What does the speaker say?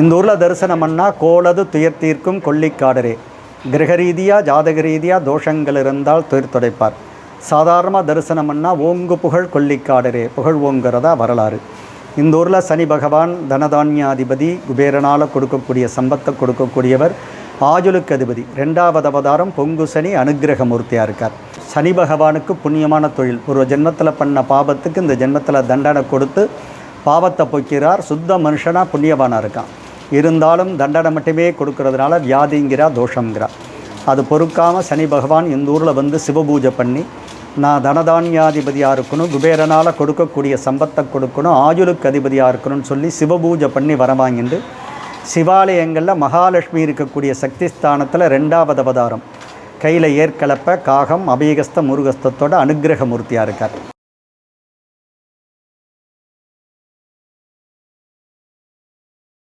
இந்த ஊரில் தரிசனம்னா கோலது துயர் தீர்க்கும் கொல்லிக்காடரே. கிரக ரீதியாக ஜாதக ரீதியாக தோஷங்கள் இருந்தால் துயர் துடைப்பார். சாதாரணமாக தரிசனம்னா ஓங்கு புகழ் கொல்லிக்காடரே புகழ் ஓங்குறதா வரலாறு. இந்த ஊரில் சனி பகவான் தனதானியாதிபதி குபேரனால் கொடுக்கக்கூடிய சம்பத்தை கொடுக்கக்கூடியவர் ஆஜுலுக்கு அதிபதி. ரெண்டாவது அவதாரம் பொங்கு சனி அனுக்கிரகமூர்த்தியாக இருக்கார். சனி பகவானுக்கு புண்ணியமான தொழில். ஒரு ஜென்மத்தில் பண்ண பாவத்துக்கு இந்த ஜென்மத்தில் தண்டனை கொடுத்து பாவத்தை போக்கிறார். சுத்த மனுஷனாக புண்ணியவானாக இருக்கான். இருந்தாலும் தண்டனை மட்டுமே கொடுக்கறதுனால வியாதிங்கிறா தோஷங்கிறா அது பொறுக்காமல் சனி பகவான் இந்த ஊரில் வந்து சிவபூஜை பண்ணி நான் தனதானியாதிபதியாக இருக்கணும் குபேரனால் கொடுக்கக்கூடிய சம்பத்தை கொடுக்கணும் ஆயுளுக்கு அதிபதியாக இருக்கணும்னு சொல்லி சிவபூஜை பண்ணி வரவாங்கிட்டு சிவாலயங்களில் மகாலட்சுமி இருக்கக்கூடிய சக்தி ஸ்தானத்தில் ரெண்டாவது அவதாரம். கையில் ஏற்கலப்ப காகம் அபயகஸ்த முருகஸ்தத்தோட அனுக்கிரக மூர்த்தியாக இருக்கார்.